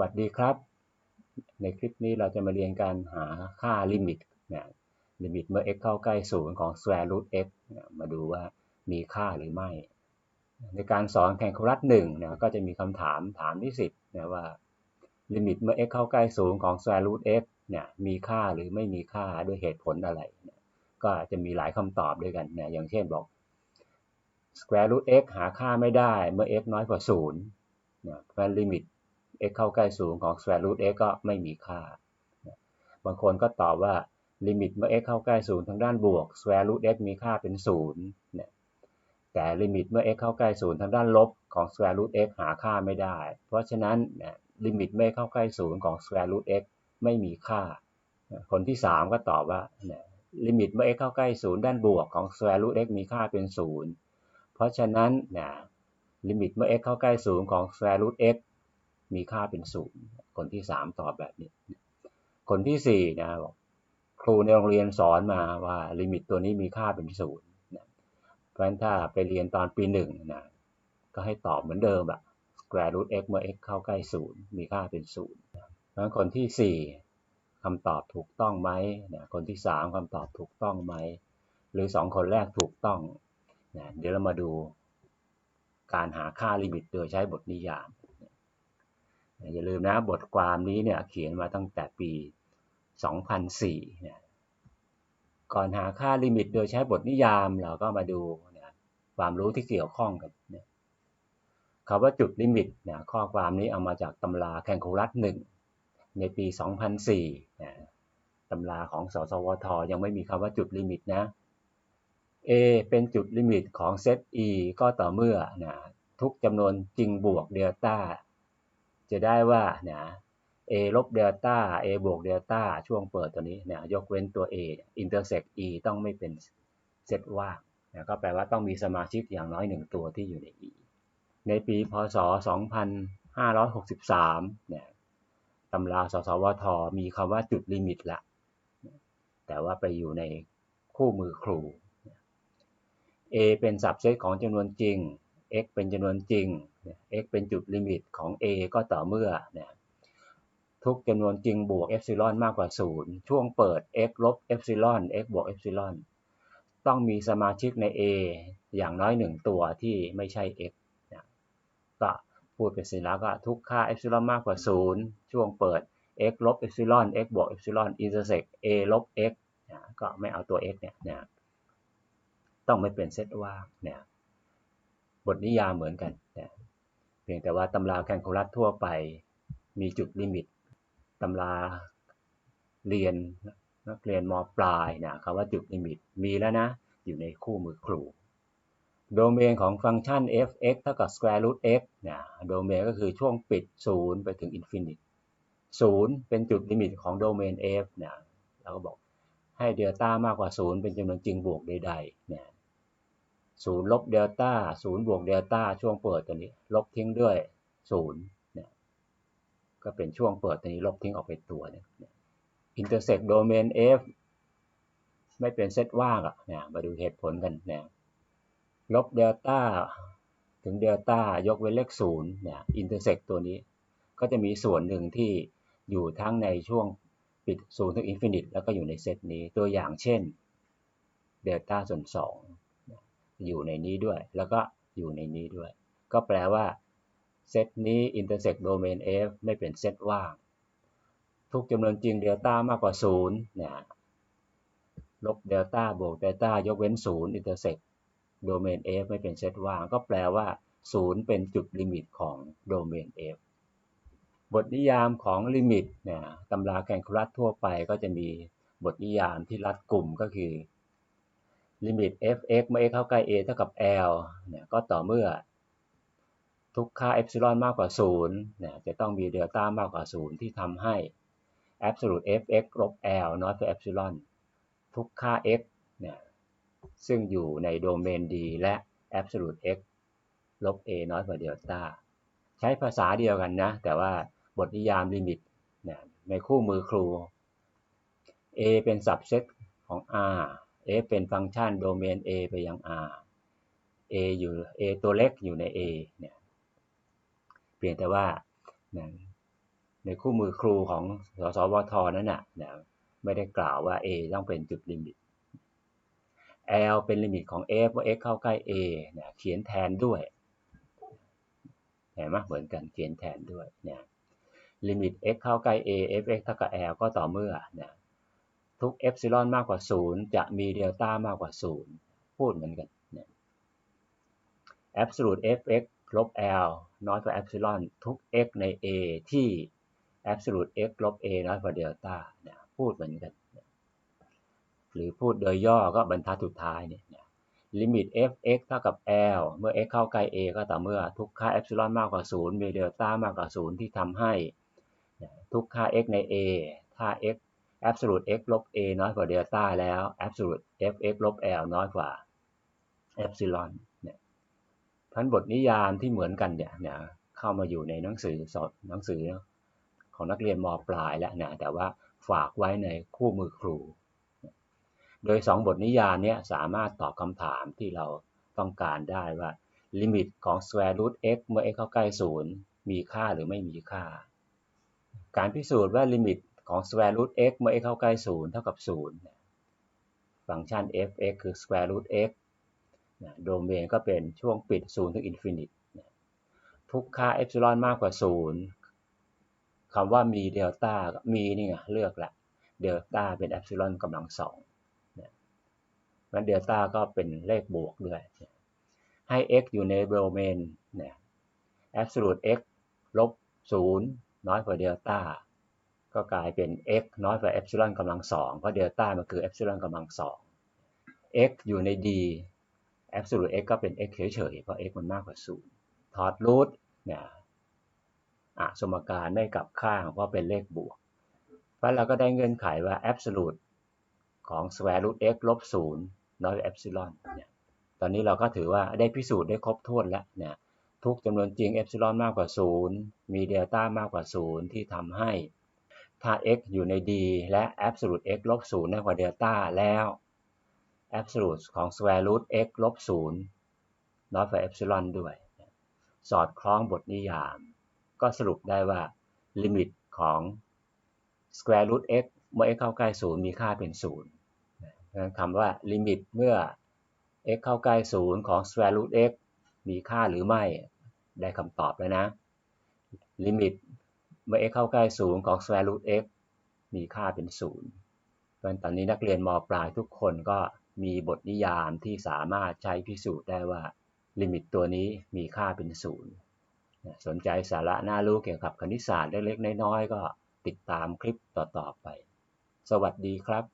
วัสดีครับ ในคลิปนี้เราจะมาเรียนการหาค่าลิมิตนะลิมิตเมื่อ x เข้าใกล้ศูนย์ของ square root x นะมาดูว่ามีค่าหรือไม่ ในการสอนแข่งครัสหนึ่งนะก็จะมีคำถามถามที่สิบนะว่าลิมิตเมื่อ x เข้าใกล้ศูนย์ของ square root x เนี่ยมีค่าหรือไม่มีค่าด้วยเหตุผลอะไรนะก็จะมีหลายคำตอบด้วยกันนะอย่างเช่นบอก square root x หาค่าไม่ได้เมื่อ x น้อยกว่า0นะเพราะลิมิต x เข้าใกล้ศูนย์ของ square root x ก็ไม่มีค่า บางคนก็ตอบว่าลิมิตเมื่อ x เข้าใกล้ศูนย์ทางด้านบวก square root x มีค่าเป็น0เนี่ยแต่ลิมิตเมื่อ x เข้าใกล้ศูนย์ทางด้านลบของ square root x หาค่าไม่ได้ เพราะฉะนั้นลิมิตเมื่อเข้าใกล้ศูนย์ของ square root x ไม่มีค่า คนที่ 3 ก็ตอบว่าลิมิตเมื่อ x เข้าใกล้ศูนย์ด้านบวกของ square root x มีค่าเป็น0เพราะฉะนั้นนะลิมิตเมื่อ x เข้าใกล้ศูนย์ของ square root x มีค่าเป็นศูนย์คนที่สามตอบแบบนี้ คนที่สี่นะบอกครูในโรงเรียนสอนมาว่าลิมิตตัวนี้มีค่าเป็นศูนย์นะเพราะฉะนั้นถ้าไปเรียนตอนปีหนึ่งนะก็ให้ตอบเหมือนเดิมแบบ square root x เมื่อ x เข้าใกล้ศูนย์มีค่าเป็นศูนย์เพราะฉะนั้นคนที่สี่คำตอบถูกต้องไหมนะคนที่สามคำตอบถูกต้องไหม หรือสองคนแรกถูกต้องนะเดี๋ยวเรามาดูการหาค่าลิมิตโดยใช้บทนิยาม อย่าลืมนะบทความนี้เนี่ยเขียนมาตั้งแต่ปี 2004เนี่ยก่อนหาค่าลิมิตโดยใช้บทนิยามเราก็มาดูนะความรู้ที่เกี่ยวข้องกันเนี่ยคำว่าจุดลิมิตนะข้อความนี้เอามาจากตำราแคนคูลัสหนึ่งในปี 2004นะตำราของสสวท ยังไม่มีคำว่าจุดลิมิตนะ A เป็นจุดลิมิตของเซต E ก็ต่อเมื่อนะทุกจำนวนจริงบวกเดลต้า จะได้ว่านะ a ลบเดลต้า a บวกเดลต้าช่วงเปิดตัวนี้เนี่ยยกเว้นตัว a intersect e ต้องไม่เป็นเซตว่างนะก็แปลว่าต้องมีสมาชิกอย่างน้อยหนึ่งตัวที่อยู่ใน e ในปีพศ 2563เนี่ยตำราสสวท มีคำว่าจุดลิมิตละ แต่ว่าไปอยู่ในคู่มือครู a เป็นสับเซตของจำนวนจริง x เป็นจำนวนจริง x เป็นจุดลิมิตของ a ก็ต่อเมื่อนะทุกจำนวนจริงบวกเอฟซิลอนมากกว่า 0 ช่วงเปิด x ลบเอฟซิลอน x บวกเอฟซิลอนต้องมีสมาชิกใน a อย่างน้อย 1 ตัวที่ไม่ใช่ x นะก็พูดเป็นสัญลักษณ์ก็ทุกค่าเอฟซิลอนมากกว่า 0 ช่วงเปิด x ลบเอฟซิลอน x บวกเอฟซิลอนอินเตอร์เซก a ลบ x นะก็ไม่เอาตัว x เนี่ยนะต้องไม่เป็นเซตว่างนะ บทนิยามเหมือนกันนะเพียงแต่ว่าตำราแคลคูลัสทั่วไปมีจุดลิมิตตำราเรียนนักเรียนมปลายนะคำว่าจุดลิมิตมีแล้วนะ อยู่ในคู่มือครู โดเมนของฟังก์ชัน f(x) เท่ากับ square root x นะโดเมนก็คือช่วงปิด 0 ไปถึง infinite 0เป็นจุดลิมิตของโดเมน f นะเราก็บอกให้เดลต้ามากกว่า 0 เป็นจำนวนจริงบวกใดๆนะ ศูนย์ลบเดลต้าศูนย์บวกเดลต้าช่วงเปิดตัวนี้ ลบทิ้งด้วยศูนย์เนี่ยก็เป็นช่วงเปิดตัวนี้ลบทิ้งออกไปตัวเนี่ยอินเตอร์เซ็กโดเมน F ไม่เป็นเซตว่างอะเนี่ยมาดูเหตุผลกันเนี่ยลบเดลต้าถึงเดลต้ายกเว้นเลขศูนย์เนี่ยอินเตอร์เซกตัวนี้ ก็จะมีส่วนหนึ่งที่อยู่ทั้งในช่วงปิดศูนย์ถึงอินฟินิตแล้วก็อยู่ในเซตนี้ตัวอย่างเช่นเดลต้าส่วนส อยู่ในนี้ด้วย แล้วก็อยู่ในนี้ด้วย ก็แปลว่าเซตนี้ intersect domain f ไม่เป็นเซตว่าง ทุกจำนวนจริงเดลต้ามากกว่า0เนี่ยลบเดลต้าบวกเดลต้ายกเว้น 0 intersect domain f ไม่เป็นเซตว่าง ก็แปลว่า 0 เป็นจุดลิมิตของ domain f บทนิยามของลิมิตเนี่ยตำราแคลคูลัสทั่วไปก็จะมีบทนิยามที่รัดกลุ่มก็คือ ลิมิต f(x) เมื่อ x เข้าใกล้ a เท่ากับ l เนี่ยก็ต่อเมื่อ ทุกค่าเอ p ซิลอนมากกว่า0เนี่ยจะต้องมีเดลต้ามากกว่า 0 ที่ทำให้ absolute f(x) ลบ l น้อยกว่าเอ p ซิลอนทุกค่า x เนี่ยซึ่งอยู่ในโดเมน D และ absolute x ลบ a น้อยกว่าเดลต้าใช้ภาษาเดียวกันนะ แต่ว่าบทนิยามลิมิตเนี่ยในคู่มือครู a เป็น subset ของ r f เป็นฟังก์ชันโดเมน a ไปยัง r a อยู่ a ตัวเล็กอยู่ใน a เนี่ยเพียงแต่ว่าในคู่มือครูของสสวทนั้นน่ะนะไม่ได้กล่าวว่า a ต้องเป็นจุดลิมิต l เป็นลิมิตของ f ว่า x เข้าใกล้ a นะเขียนแทนด้วยเห็นไหมเหมือนกันเขียนแทนด้วยเนะลิมิต x เข้าใกล้ a f(x) เท่ากับ l ก็ต่อเมื่อนะ ทุกเอฟซิลอนมากกว่า 0 จะมีเดลต้ามากกว่า 0 พูดเหมือนกันเนะ absolute f(x) ลบ l น้อยกว่าเอฟซิลอนทุก x ใน a ที่ absolute x ลบ a น้อยกว่าเดลต้านะพูดเหมือนกัน หรือพูดโดยย่อก็บรรทัดสุดท้ายเนี่ยลิมิต f(x) เท่ากับ l เมื่อ x เข้าใกล้ a ก็ต่อเมื่อทุกค่าเอฟซิลอนมากกว่า 0 มีเดลต้ามากกว่า 0 ที่ทำให้ ทุกค่า x ใน a ถ้า x absolute x ลบ a น้อยกว่าเดลต้าแล้ว absolute f(x) ลบ l น้อยกว่าเอฟซิลอนเนี่ยพันบทนิยามที่เหมือนกันเนี่ยนะเข้ามาอยู่ในหนังสือสอนหนังสือของนักเรียนมปลายแล้วนะแต่ว่าฝากไว้ในคู่มือครู โดย 2 บทนิยามเนี้สามารถตอบคำถามที่เราต้องการได้ว่า ลิมิตของ square root x เมื่อ x เข้าใกล้ 0 มีค่าหรือไม่มีค่า การพิสูจน์ว่าลิมิต ของ square root x เมื่อ x เข้าใกล้ 0 เท่ากับ 0 ฟังก์ชัน f(x) คือ square root x โดเมนก็เป็นช่วงปิด 0 ถึง infinite ทุกค่า epsilon มากกว่า 0คำว่ามีเดลต้ามีนี่ไงเลือกละเดลต้าเป็น epsilon กำลังสองมันเดลต้าก็เป็นเลขบวกด้วยให้ x อยู่ในโดเมนเนี่ย absolute x ลบ0น้อยกว่าเดลต้า ก็กลายเป็น x น้อยกว่าเอฟซิลอนกำลังสองเพราะเดลต้ามันคือเอฟซิลอนกำลังสอง x อยู่ใน d absolute x ก็เป็น x เฉยๆ เพราะ x มันมากกว่า0ถอดรูทเนี่ยอะสมการไม่กลับข้างเพราะเป็นเลขบวก เพราะเราก็ได้เงื่อนไขว่า absolute ของ square root x ลบ0น้อยกว่าเอฟซิลอนเนี่ย ตอนนี้เราก็ถือว่าได้พิสูจน์ได้ครบถ้วนแล้วเนี่ยทุกจำนวนจริงเอฟซิลอนมากกว่า 0 มีเดลต้ามากกว่า 0 ที่ทำให้ ถ้า x อยู่ใน d และ absolute x ลบ0น้อยกว่าเดลต้าแล้ว absolute ของ square root x ลบ0น้อยกว่าเอฟซิลอนด้วย สอดคล้องบทนิยาม ก็สรุปได้ว่า ลิมิตของ square root x เมื่อ x เข้าใกล้ 0 มีค่าเป็น 0นั้นคำว่าลิมิตเมื่อ x เข้าใกล้ 0 ของ square root x มีค่าหรือไม่ ได้คำตอบแล้วนะ ลิมิต เมื่อ x เข้าใกล้0ของ square root x มีค่าเป็น0เพราะตอนนี้นักเรียนมปลายทุกคนก็มีบทนิยามที่สามารถใช้พิสูจน์ได้ว่าลิมิตตัวนี้มีค่าเป็น0สนใจสาระน่ารู้เกี่ยวกับคณิตศาสตร์เล็กๆน้อยๆก็ติดตามคลิปต่อๆไป สวัสดีครับ